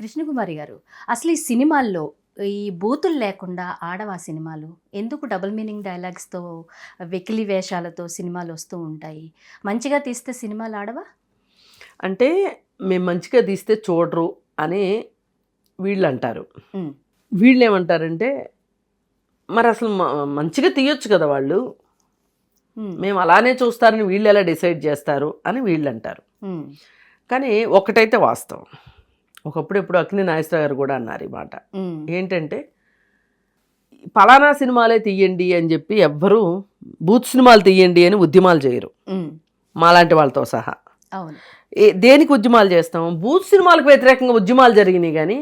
కృష్ణకుమారి గారు అసలు ఈ సినిమాల్లో ఈ బూతులు లేకుండా ఆడవా సినిమాలు? ఎందుకు డబుల్ మీనింగ్ డైలాగ్స్తో వెకిలి వేషాలతో సినిమాలు వస్తూ ఉంటాయి? మంచిగా తీస్తే సినిమాలు ఆడవా? అంటే మేము మంచిగా తీస్తే చూడరు అని వీళ్ళు అంటారు వీళ్ళు ఏమంటారంటే మరి అసలు మంచిగా తీయొచ్చు కదా వాళ్ళు. మేము అలానే చూస్తారని వీళ్ళు ఎలా డిసైడ్ చేస్తారు అని వీళ్ళు అంటారు కానీ ఒకటైతే వాస్తవం. ఒకప్పుడు ఇప్పుడు అక్ని నాగేశ్వర గారు కూడా అన్నారు ఈ మాట. ఏంటంటే పలానా సినిమాలే తీయండి అని చెప్పి ఎవ్వరూ బూత్ సినిమాలు తీయండి అని ఉద్యమాలు చేయరు. మాలాంటి వాళ్ళతో సహా. దేనికి ఉద్యమాలు చేస్తాం? బూత్ సినిమాలకు వ్యతిరేకంగా ఉద్యమాలు జరిగినాయి కానీ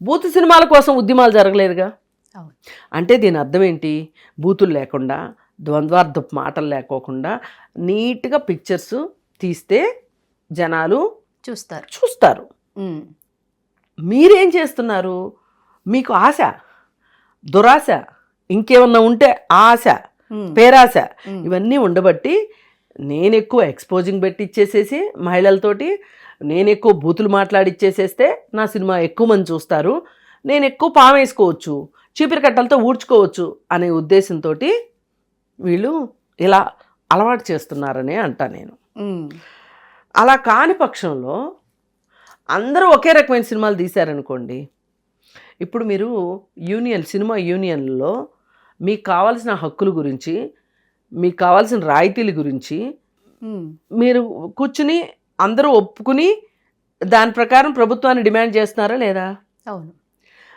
బూత్ సినిమాల కోసం ఉద్యమాలు జరగలేదుగా? అంటే దీని అర్థం ఏంటి? బూతులు లేకుండా ద్వంద్వార్థపు మాటలు లేకోకుండా నీట్గా పిక్చర్స్ తీస్తే జనాలు చూస్తారు. చూస్తారు. మీరేం చేస్తున్నారు? మీకు ఆశ దురాశ ఇంకేమన్నా ఉంటే ఆశ పేరాశ ఇవన్నీ ఉండబట్టి నేను ఎక్కువ ఎక్స్పోజింగ్ పెట్టి ఇచ్చేసేసి మహిళలతోటి నేను ఎక్కువ బూతులు మాట్లాడిచ్చేసేస్తే నా సినిమా ఎక్కువ మంది చూస్తారు. నేను ఎక్కువ పామేసుకోవచ్చు చీపిరి కట్టలతో ఊడ్చుకోవచ్చు అనే ఉద్దేశంతో వీళ్ళు ఇలా అలవాటు చేస్తున్నారనే అంటా నేను. అలా కాని పక్షంలో అందరూ ఒకే రకమైన సినిమాలు తీశారనుకోండి ఇప్పుడు మీరు యూనియన్ సినిమా యూనియన్లో మీకు కావాల్సిన హక్కుల గురించి మీకు కావాల్సిన రాయితీల గురించి మీరు కూర్చుని అందరూ ఒప్పుకుని దాని ప్రకారం ప్రభుత్వాన్ని డిమాండ్ చేస్తున్నారా లేదా? అవును.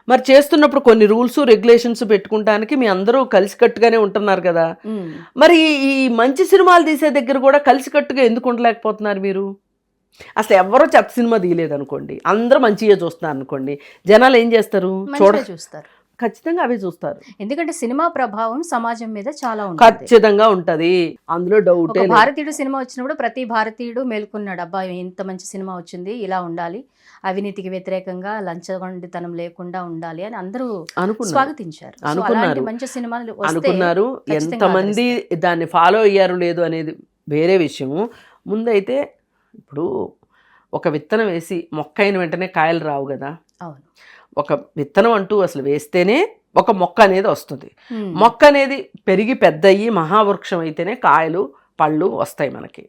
మరి చేస్తున్నప్పుడు కొన్ని రూల్స్ రెగ్యులేషన్స్ పెట్టుకుంటానికి మీ అందరూ కలిసికట్టుగానే ఉంటున్నారు కదా. మరి ఈ మంచి సినిమాలు తీసే దగ్గర కూడా కలిసికట్టుగా ఎందుకు ఉండలేకపోతున్నారు మీరు? అసలు ఎవరో చెత్త సినిమా తీయలేదు అనుకోండి అందరూ మంచిగా చూస్తున్నారు అనుకోండి జనాలు ఏం చేస్తారు? చూడ చూస్తారు. ఖచ్చితంగా అవే చూస్తారు. ఎందుకంటే సినిమా ప్రభావం సమాజం మీద చాలా ఉంటుంది. ఖచ్చితంగా ఉంటది. అందులో డౌటే. భారతీయుడు సినిమా వచ్చినప్పుడు ప్రతి భారతీయుడు మేల్కొన్నాడు అబ్బా ఇంత మంచి సినిమా వచ్చింది ఇలా ఉండాలి. అవినీతికి వ్యతిరేకంగా లంచగొండితనం లేకుండా ఉండాలి అని అందరూ స్వాగతించారు. అనుకున్నారు. అలాంటి మంచి సినిమాలు అనుకున్నారు. ఎంతమంది దాన్ని ఫాలో అయ్యారు లేదు అనేది వేరే విషయము. ముందైతే ఇప్పుడు ఒక విత్తనం వేసి మొక్క అయిన వెంటనే కాయలు రావు కదా. అవును. ఒక విత్తనం అంటూ అసలు వేస్తేనే ఒక మొక్క అనేది వస్తుంది. మొక్క అనేది పెరిగి పెద్ద అయ్యి మహావృక్షం అయితేనే కాయలు పళ్ళు వస్తాయి మనకి.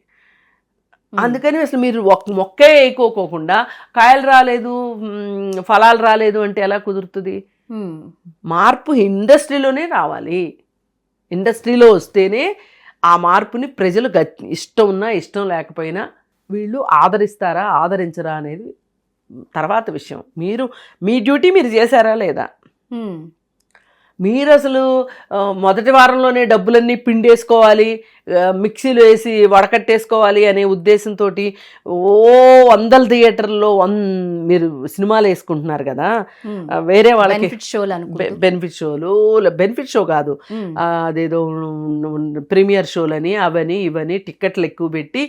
అందుకని అసలు మీరు ఒక మొక్కే వేయకోకోకుండా కాయలు రాలేదు ఫలాలు రాలేదు అంటే ఎలా కుదురుతుంది? మార్పు ఇండస్ట్రీలోనే రావాలి. ఇండస్ట్రీలో వస్తేనే ఆ మార్పుని ప్రజలు గట్ ఇష్టం ఉన్నా ఇష్టం లేకపోయినా వీళ్ళు ఆదరిస్తారా ఆదరించరా అనేది తర్వాత విషయం. మీరు మీ డ్యూటీ మీరు చేశారా లేదా? మీరు అసలు మొదటి వారంలోనే డబ్బులన్నీ పిండేసుకోవాలి మిక్సీలో వేసి వడకట్టేసుకోవాలి అనే ఉద్దేశంతో ఓ వందల థియేటర్లో వన్ మీరు సినిమాలు వేసుకుంటున్నారు కదా? వేరే వాళ్ళకి బెనిఫిట్ షోలు బెనిఫిట్ షోలు బెనిఫిట్ షో కాదు. అదేదో ప్రీమియర్ షోలని అవని ఇవని టిక్కెట్లు ఎక్కువ పెట్టి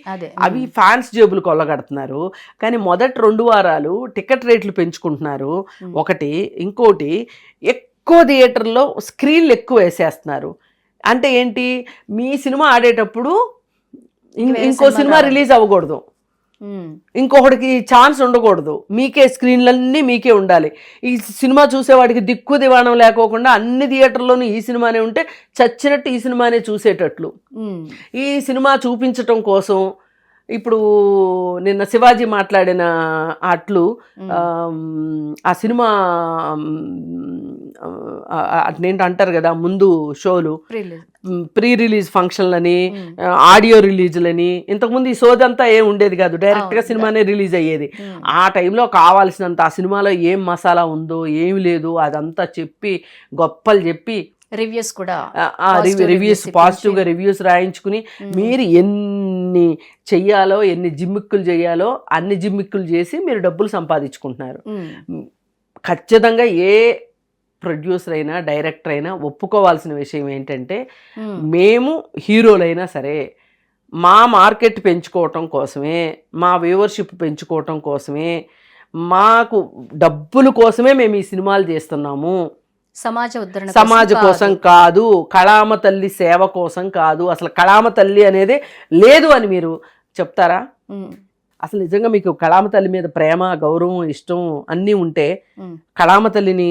అవి ఫ్యాన్స్ జేబులు కొల్లగడుతున్నారు. కానీ మొదటి రెండు వారాలు టికెట్ రేట్లు పెంచుకుంటున్నారు. ఒకటి ఇంకోటి ఎక్కువ థియేటర్లో స్క్రీన్లు ఎక్కువ వేసేస్తున్నారు. అంటే ఏంటి? మీ సినిమా ఆడేటప్పుడు ఇంకో సినిమా. రిలీజ్ అవ్వకూడదు. ఇంకొకటికి ఛాన్స్ ఉండకూడదు. మీకే స్క్రీన్లన్నీ మీకే ఉండాలి. ఈ సినిమా చూసేవాడికి దిక్కు దివాణం లేకోకుండా అన్ని థియేటర్లోనూ ఈ సినిమానే ఉంటే చచ్చినట్టు ఈ సినిమానే చూసేటట్లు. ఈ సినిమా చూపించటం కోసం ఇప్పుడు నిన్న శివాజీ మాట్లాడిన అట్లు ఆ సినిమా ఏంటి అంటారు కదా ముందు షోలు. ప్రీ రిలీజ్ ఫంక్షన్లని ఆడియో రిలీజ్లని ఇంతకుముందు ఈ సోదంతా ఏం ఉండేది కాదు డైరెక్ట్గా. సినిమానే రిలీజ్ అయ్యేది. ఆ టైంలో కావాల్సినంత ఆ సినిమాలో ఏం మసాలా ఉందో ఏమి లేదు అదంతా చెప్పి గొప్పలు చెప్పి రివ్యూస్ కూడా రివ్యూస్ పాజిటివ్గా. రివ్యూస్ రాయించుకుని మీరు ఎన్ని చెయ్యాలో ఎన్ని జిమ్మిక్కులు చేయాలో అన్ని జిమ్మిక్కులు చేసి మీరు డబ్బులు సంపాదించుకుంటున్నారు. ఖచ్చితంగా ఏ ప్రొడ్యూసర్ అయినా డైరెక్టర్ అయినా ఒప్పుకోవాల్సిన విషయం ఏంటంటే ఉమ్, మేము హీరోలైనా సరే మా మార్కెట్ పెంచుకోవటం కోసమే మా వ్యూవర్షిప్ పెంచుకోవటం కోసమే మాకు డబ్బుల కోసమే మేము ఈ సినిమాలు చేస్తున్నాము. సమాజ ఉద్ధరణ సమాజ. కోసం కాదు కళామ తల్లి సేవ కోసం కాదు. అసలు కళామ తల్లి అనేది లేదు అని మీరు చెప్తారా? ఉమ్, అసలు నిజంగా మీకు కళామ తల్లి మీద ప్రేమ గౌరవం ఇష్టం అన్నీ ఉంటే. కళామ తల్లిని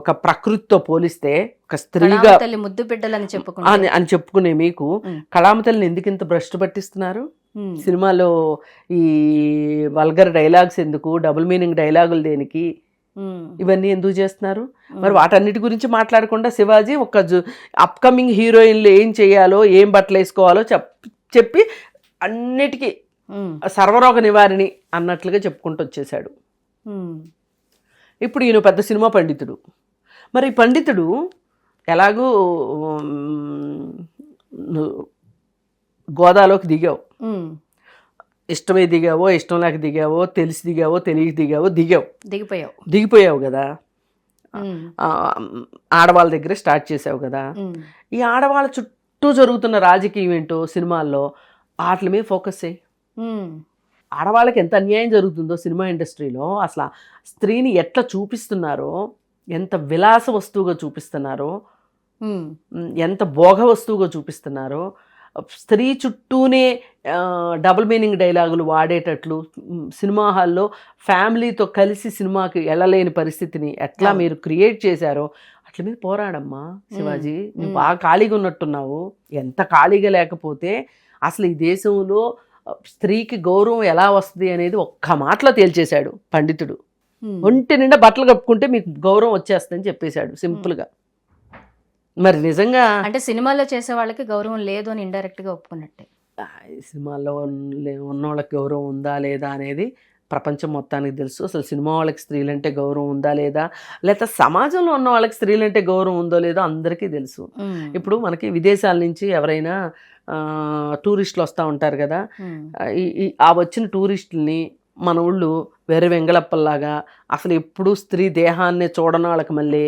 ఒక ప్రకృతితో పోలిస్తే ఒక స్త్రీగా తల్లి ముద్దు బిడ్డలని చెప్పుకుంటా అని అని చెప్పుకునే మీకు. కళామ తల్లిని ఎందుకు ఇంత భ్రష్టు పట్టిస్తున్నారు. సినిమాలో ఈ వల్గర్ డైలాగ్స్ ఎందుకు డబుల్ మీనింగ్ డైలాగులు దేనికి. ఇవన్నీ ఎందుకు చేస్తున్నారు మరి వాటన్నిటి గురించి మాట్లాడకుండా శివాజీ ఒక అప్కమింగ్ హీరోయిన్లు ఏం చేయాలో ఏం బట్టలు వేసుకోవాలో చెప్ చెప్పి అన్నిటికీ. సర్వరోగ నివారిణి అన్నట్లుగా చెప్పుకుంటూ వచ్చేసాడు. ఇప్పుడు ఈయన పెద్ద సినిమా పండితుడు. మరి పండితుడు ఎలాగూ గోదాలోకి దిగావు. ఇష్టమే దిగావో ఇష్టం లేక దిగావో తెలిసి దిగావో తెలియక దిగావో దిగావు. దిగిపోయావు. దిగిపోయావు కదా. ఆడవాళ్ళ దగ్గర స్టార్ట్ చేసావు కదా. ఈ ఆడవాళ్ళ చుట్టూ జరుగుతున్న రాజకీయం ఏంటో సినిమాల్లో వాటి మీద ఫోకస్ చేయి. ఆడవాళ్ళకి ఎంత అన్యాయం జరుగుతుందో సినిమా ఇండస్ట్రీలో అసలు స్త్రీని ఎట్లా చూపిస్తున్నారో ఎంత విలాస వస్తువుగా చూపిస్తున్నారో ఎంత భోగ వస్తువుగా చూపిస్తున్నారో స్త్రీ చుట్టూనే డబుల్ మీనింగ్ డైలాగులు వాడేటట్లు సినిమా హాల్లో ఫ్యామిలీతో కలిసి సినిమాకి వెళ్ళలేని పరిస్థితిని ఎట్లా. మీరు క్రియేట్ చేశారో అట్ల మీద పోరాడమ్మా శివాజీ. నువ్వు. బాగా ఖాళీగా ఉన్నట్టున్నావు. ఎంత ఖాళీగా లేకపోతే అసలు ఈ దేశంలో స్త్రీకి గౌరవం ఎలా వస్తుంది అనేది ఒక్క మాటలో తేల్చేశాడు పండితుడు. ఒంటి నిండా బట్టలు కప్పుకుంటే మీకు గౌరవం వచ్చేస్తుందని చెప్పేశాడు సింపుల్గా. మరి నిజంగా అంటే సినిమాలో చేసే వాళ్ళకి గౌరవం లేదు అని ఇండైరెక్ట్గా ఒప్పుకున్నట్టే సినిమాల్లో ఉన్న- ఉన్నోళ్ళకి గౌరవం ఉందా లేదా అనేది ప్రపంచం మొత్తానికి తెలుసు. అసలు సినిమా వాళ్ళకి స్త్రీలంటే గౌరవం ఉందా లేదా? లేకపోతే సమాజంలో ఉన్న వాళ్ళకి స్త్రీలంటే గౌరవం ఉందో లేదో అందరికీ తెలుసు. ఇప్పుడు మనకి విదేశాల నుంచి ఎవరైనా టూరిస్టులు వస్తూ ఉంటారు కదా? ఈ ఆ వచ్చిన టూరిస్టుల్ని మన ఊళ్ళు వేరే వెంగళప్పల్లాగా అసలు ఎప్పుడూ స్త్రీ దేహాన్ని చూడని వాళ్ళకి మళ్ళీ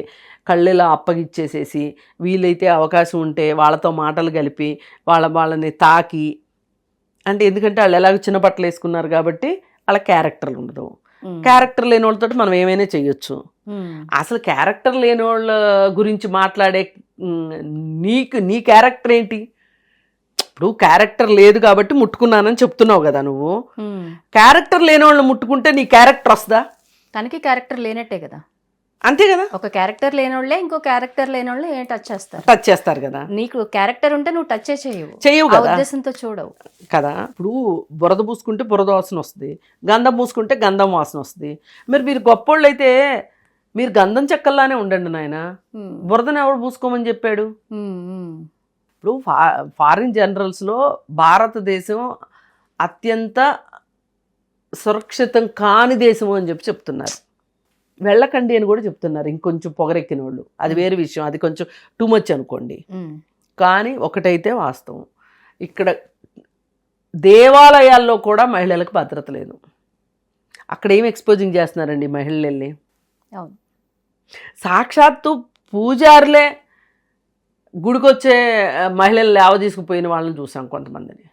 కళ్ళెలా అప్పగిచ్చేసేసి వీలైతే అవకాశం ఉంటే వాళ్ళతో మాటలు కలిపి వాళ్ళ వాళ్ళని తాకి. అంటే ఎందుకంటే వాళ్ళు ఎలాగో చిన్న బట్టలు వేసుకున్నారు కాబట్టి వాళ్ళ క్యారెక్టర్లు ఉండదు. క్యారెక్టర్ లేని వాళ్ళతో మనం ఏమైనా చేయొచ్చు. అసలు క్యారెక్టర్ లేని వాళ్ళ గురించి మాట్లాడే నీకు నీ క్యారెక్టర్ ఏంటి ఇప్పుడు క్యారెక్టర్ లేదు కాబట్టి ముట్టుకున్నానని చెప్తున్నావు కదా నువ్వు. క్యారెక్టర్ లేని వాళ్ళని ముట్టుకుంటే నీ క్యారెక్టర్ వస్తుందా తనకి క్యారెక్టర్ లేనట్టే కదా అంతే కదా? ఒక క్యారెక్టర్ లేనోళ్ళే ఇంకో క్యారెక్టర్ లేనోళ్ళే ఏం టచ్ చేస్తారు? టచ్ చేస్తారు కదా? నీకు క్యారెక్టర్ ఉంటే నువ్వు టచ్ చేయవు. కదా? ఉద్దేశంతో చూడవు. కదా? ఇప్పుడు బురద పూసుకుంటే బురద వాసన వస్తుంది. గంధం పూసుకుంటే గంధం వాసన వస్తుంది. మరి మీరు గొప్పోళ్ళు అయితే మీరు గంధం చెక్కల్లానే ఉండండి నాయన. బురదను ఎవడు పూసుకోమని చెప్పాడు. ఇప్పుడు ఫా ఫారిన్ జనరల్స్లో భారతదేశం అత్యంత సురక్షితం కాని దేశం అని చెప్పి చెప్తున్నారు. వెళ్ళకండి అని కూడా చెప్తున్నారు. ఇంకొంచెం పొగరెక్కిన వాళ్ళు అది వేరే విషయం. అది కొంచెం టూ మచ్ అనుకోండి. కానీ ఒకటైతే వాస్తవం. ఇక్కడ దేవాలయాల్లో కూడా మహిళలకు భద్రత లేదు. అక్కడ ఏం ఎక్స్పోజింగ్ చేస్తున్నారండి మహిళలు వెళ్ళి అవును. సాక్షాత్తు పూజారులే గుడికొచ్చే మహిళలు లేవ తీసుకుపోయిన వాళ్ళని చూసాం కొంతమందిని.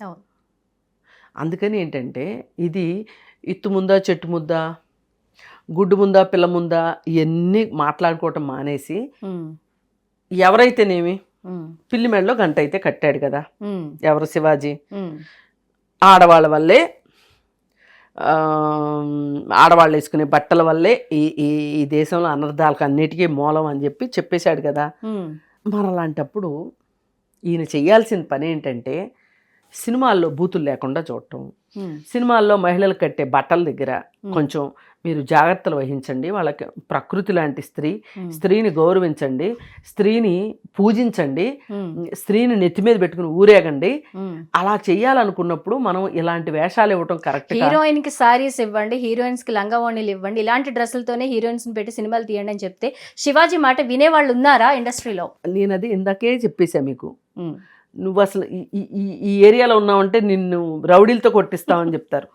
అవును. అందుకని ఏంటంటే ఇది ఇత్తు ముందా చెట్టు ముద్దా గుడ్డు ముందా పిల్ల ముందా ఇవన్నీ మాట్లాడుకోవటం మానేసి. ఎవరైతేనేమి. పిల్లి మెడలో గంట అయితే కట్టాడు కదా. ఎవరు శివాజీ. ఆడవాళ్ళ వల్లే ఆడవాళ్ళు వేసుకునే బట్టల వల్లే ఈ ఈ ఈ దేశంలో అనర్థాలకు అన్నిటికీ మూలం అని చెప్పి చెప్పేశాడు కదా ఉమ్. మరి అలాంటప్పుడు ఈయన చేయాల్సిన పని ఏంటంటే సినిమాల్లో బూతులు లేకుండా చూడటం. సినిమాల్లో మహిళలు కట్టే బట్టల దగ్గర. కొంచెం మీరు జాగ్రత్తలు వహించండి. వాళ్ళకి ప్రకృతి లాంటి స్త్రీ. స్త్రీని గౌరవించండి. స్త్రీని పూజించండి. స్త్రీని నెత్తి మీద పెట్టుకుని ఊరేగండి. అలా చెయ్యాలనుకున్నప్పుడు మనం ఇలాంటి వేషాలు ఇవ్వటం కరెక్ట్ హీరోయిన్కి సారీస్ ఇవ్వండి హీరోయిన్స్కి లంగావోణీలు ఇవ్వండి ఇలాంటి డ్రెస్సులతోనే హీరోయిన్స్ పెట్టి సినిమాలు తీయండి అని చెప్తే శివాజీ మాట వినేవాళ్ళు ఉన్నారా ఇండస్ట్రీలో? నేను అది ఇందాకే చెప్పేశా మీకు. నువ్వు అసలు ఈ- ఈ- ఏరియాలో ఉన్నావంటే నిన్ను రౌడీలతో కొట్టిస్తామని చెప్తారు.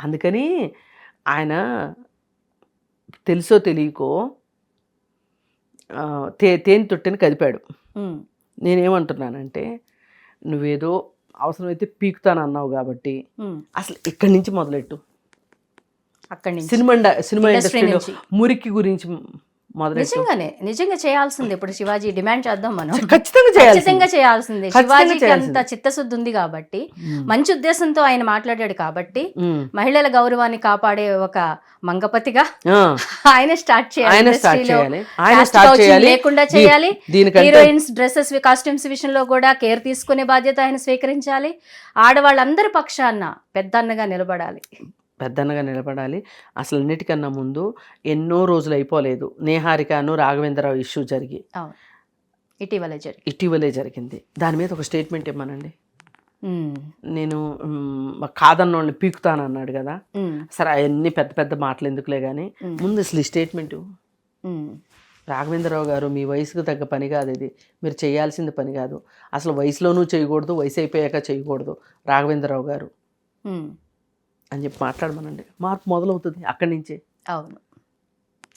అందుకని ఆయన తెలుసో తెలియకో తే తేనె తొట్టిని కదిపాడు. నేనేమంటున్నానంటే నువ్వేదో అవసరమైతే పీకుతానన్నావు కాబట్టి అసలు ఇక్కడి నుంచి మొదలెట్టు. అక్కడి నుంచి. సినిమా సినిమా ఇండస్ట్రీ ఇండస్ట్రీలో మురికి గురించి నిజంగానే నిజంగా చేయాల్సింది. ఇప్పుడు శివాజీ డిమాండ్ చేద్దాం మనం. ఖచ్చితంగా చేయాలి ఖచ్చితంగా చేయాల్సిందే. శివాజీకి అంత. చిత్తశుద్ధి ఉంది కాబట్టి మంచి ఉద్దేశంతో ఆయన మాట్లాడాడు కాబట్టి. మహిళల గౌరవాన్ని కాపాడే ఒక మంగపతిగా ఆయన స్టార్ట్ చేయాలి. లేకుండా చేయాలి. హీరోయిన్స్ డ్రెస్సెస్ కాస్ట్యూమ్స్ విషయంలో కూడా కేర్ తీసుకునే బాధ్యత ఆయన స్వీకరించాలి. ఆడవాళ్ళందరి పక్షాన పెద్దన్నగా నిలబడాలి. పెద్దన్నగా నిలబడాలి. అసలు అన్నిటికన్నా ముందు ఎన్నో రోజులు అయిపోలేదు. నేహారికను రాఘవేంద్రరావు ఇష్యూ జరిగి. ఇటీవల జరిగి ఇటీవలే జరిగింది. దాని మీద ఒక స్టేట్మెంట్ ఇవ్వమనండి ఉమ్, నేను మ్, కాదన్నోళ్ళని పీకుతానన్నాడు కదా. సరే అవన్నీ పెద్ద పెద్ద మాటలు ఎందుకులే కానీ ముందు అసలు ఈ స్టేట్మెంట్ రాఘవేంద్రరావు గారు మీ వయసుకు తగ్గ పని కాదు ఇది. మీరు చేయాల్సింది పని కాదు. అసలు వయసులోనూ చేయకూడదు వయసు అయిపోయాక చేయకూడదు. రాఘవేంద్రరావు గారు. అని చెప్పి మాట్లాడమనండి. మార్పు మొదలవుతుంది అక్కడి నుంచే. అవును.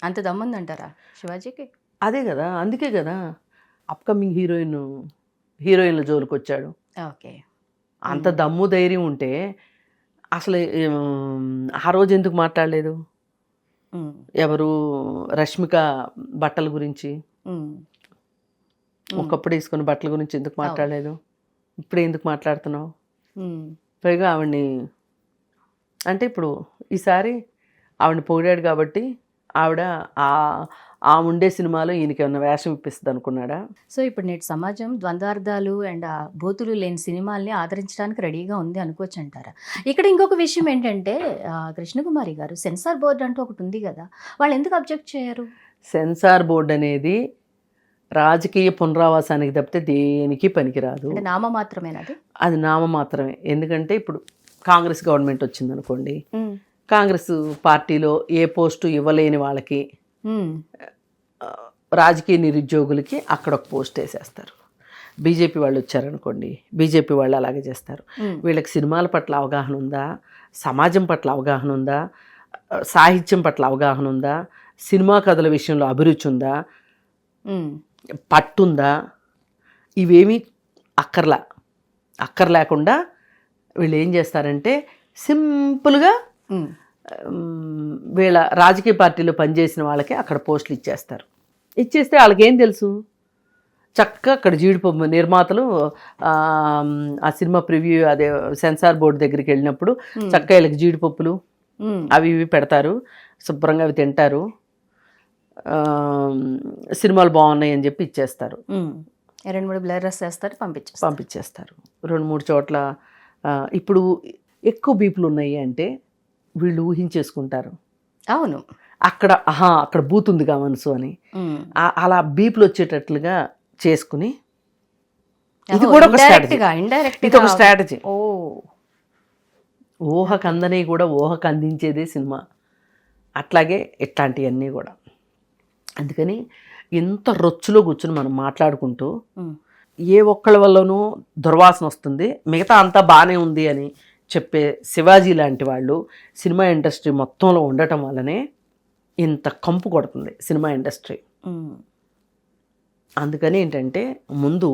అంత దమ్ముందంటారా శివాజీకి? అదే కదా అందుకే కదా అప్కమింగ్ హీరోయిన్ హీరోయిన్ల జోలికి వచ్చాడు ఓకే. అంత దమ్ము ధైర్యం ఉంటే అసలు ఆ రోజు ఎందుకు మాట్లాడలేదు? ఎవరు రష్మిక బట్టల గురించి? ఒకప్పుడు వేసుకున్న బట్టల గురించి ఎందుకు మాట్లాడలేదు? ఇప్పుడు ఎందుకు మాట్లాడుతున్నావు? పైగా ఆవిడ్ని అంటే ఇప్పుడు ఈసారి ఆవిడని పొగిడాడు కాబట్టి ఆవిడ ఆ ఆ ఉండే సినిమాలో ఈయనకి ఏమైనా వేషం ఇప్పిస్తుంది అనుకున్నాడా? సో ఇప్పుడు నేటి సమాజం ద్వంద్వార్థాలు అండ్ ఆ బూతులు లేని సినిమాల్ని ఆదరించడానికి రెడీగా ఉంది అనుకోవచ్చు అంటారా? ఇక్కడ ఇంకొక విషయం ఏంటంటే కృష్ణకుమారి గారు సెన్సార్ బోర్డు అంటూ ఒకటి ఉంది కదా వాళ్ళు ఎందుకు అబ్జెక్ట్ చేయరు? సెన్సార్ బోర్డు అనేది రాజకీయ పునరావాసానికి తప్పితే దేనికి పనికిరాదు. నామ మాత్రమేనది అది నామ మాత్రమే. ఎందుకంటే ఇప్పుడు కాంగ్రెస్ గవర్నమెంట్ వచ్చింది అనుకోండి కాంగ్రెస్ పార్టీలో ఏ పోస్టు ఇవ్వలేని వాళ్ళకి రాజకీయ నిరుద్యోగులకి అక్కడ ఒక పోస్ట్ వేసేస్తారు. బీజేపీ వాళ్ళు వచ్చారనుకోండి బీజేపీ వాళ్ళు అలాగే చేస్తారు. వీళ్ళకి సినిమాల పట్ల అవగాహన ఉందా? సమాజం పట్ల అవగాహన ఉందా? సాహిత్యం పట్ల అవగాహన ఉందా? సినిమా కథల విషయంలో అభిరుచి ఉందా? పట్టుందా? ఇవేమీ అక్కర్లా. అక్కర్ లేకుండా వీళ్ళు ఏం చేస్తారంటే సింపుల్గా వీళ్ళ రాజకీయ పార్టీలో పనిచేసిన వాళ్ళకి అక్కడ పోస్టులు ఇచ్చేస్తారు. ఇచ్చేస్తే వాళ్ళకి ఏం తెలుసు? చక్కగా అక్కడ జీడిపప్పు నిర్మాతలు ఆ, సినిమా ప్రివ్యూ అదే సెన్సార్ బోర్డు దగ్గరికి వెళ్ళినప్పుడు చక్కగా వీళ్ళకి జీడిపప్పులు అవి ఇవి పెడతారు. శుభ్రంగా అవి తింటారు. సినిమాలు బాగున్నాయి అని చెప్పి ఇచ్చేస్తారు. రెండు మూడు బ్లర్స్ వేస్తారు పంపించేస్తారు. పంపించేస్తారు. రెండు మూడు చోట్ల ఇప్పుడు ఎక్కువ బీపులు ఉన్నాయి అంటే వీళ్ళు ఊహించేసుకుంటారు. అవును. అక్కడ ఆహా అక్కడ బూత్ ఉందిగా మనసు అని. అలా బీపులు వచ్చేటట్లుగా చేసుకుని ఇది కూడా ఒక indirect ఇది ఒక. స్ట్రాటజీ ఓ. ఊహకు అందని కూడా ఊహకు అందించేదే సినిమా. అట్లాగే ఇట్లాంటివన్నీ కూడా. అందుకని ఇంత రొచ్చులో కూర్చుని మనం మాట్లాడుకుంటూ. ఏ ఒక్కళ్ళ వల్లనూ దుర్వాసన వస్తుంది మిగతా అంతా బాగానే ఉంది అని చెప్పే శివాజీ లాంటి వాళ్ళు సినిమా ఇండస్ట్రీ మొత్తంలో ఉండటం వల్లనే ఇంత కంపు కొడుతుంది సినిమా ఇండస్ట్రీ. అందుకని ఏంటంటే ముందు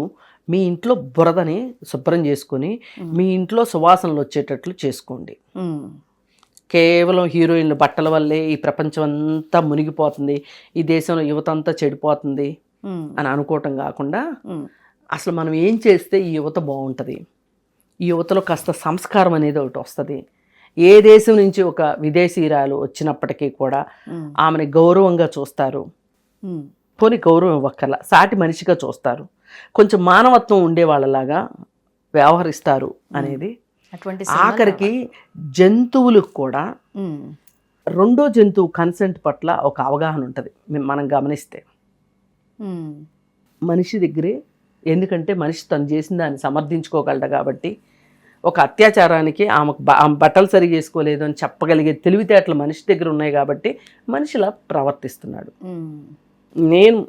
మీ ఇంట్లో బురదని శుభ్రం చేసుకొని మీ ఇంట్లో సువాసనలు వచ్చేటట్లు చేసుకోండి. కేవలం హీరోయిన్ల బట్టల వల్లే ఈ ప్రపంచం అంతా మునిగిపోతుంది ఈ దేశంలో యువత అంతా చెడిపోతుంది. అని అనుకోవటం కాకుండా. అసలు మనం ఏం చేస్తే ఈ యువత బాగుంటుంది? ఈ యువతలో కాస్త సంస్కారం అనేది ఒకటి వస్తుంది. ఏ దేశం నుంచి ఒక విదేశీరాలు వచ్చినప్పటికీ కూడా. ఆమెని గౌరవంగా చూస్తారు. పోనీ గౌరవం ఇవ్వక్కర్లా. సాటి మనిషిగా చూస్తారు. కొంచెం మానవత్వం ఉండే వాళ్ళలాగా వ్యవహరిస్తారు అనేది. అటువంటి ఆఖరికి జంతువులకు కూడా. రెండో జంతువు కన్సెంట్ పట్ల ఒక అవగాహన ఉంటుంది. మనం గమనిస్తే. మనిషి దగ్గరే ఎందుకంటే మనిషి తను చేసిన దాన్ని సమర్థించుకోగలడు కాబట్టి ఒక అత్యాచారానికి ఆమెకు ఆమె బట్టలు సరిగా వేసుకోలేదు అని చెప్పగలిగే తెలివితేటలు మనిషి దగ్గర ఉన్నాయి కాబట్టి మనిషిలా ప్రవర్తిస్తున్నాడు. నేను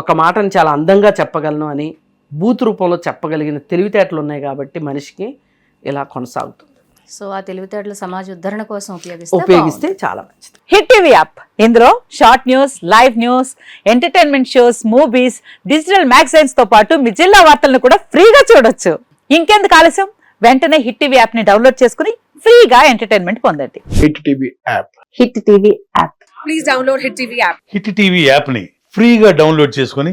ఒక మాటను చాలా అందంగా చెప్పగలను అని బూత్ రూపంలో చెప్పగలిగిన తెలివితేటలు ఉన్నాయి కాబట్టి మనిషికి ఇలా కొనసాగుతుంది సో ఆ తెలివితేటలు సమాజ ఉద్ధరణ కోసం ఉపయోగిస్తే ఉపయోగిస్తే చాలా మంచిది. Hit TV app. ఇందులో short news live news entertainment shows movies digital మ్యాగజైన్స్తో పాటు మీ జిల్లా వార్తలను కూడా ఫ్రీగా చూడొచ్చు. ఇంకెందుకు ఆలస్యం? వెంటనే హిట్ టీవీ యాప్ని డౌన్లోడ్ చేసుకుని ఫ్రీగా ఎంటర్టైన్మెంట్ పొందండి. Hit TV app. Hit TV app. Please download Hit TV app. Hit TV యాప్ని ఫ్రీగా డౌన్లోడ్ చేసుకొని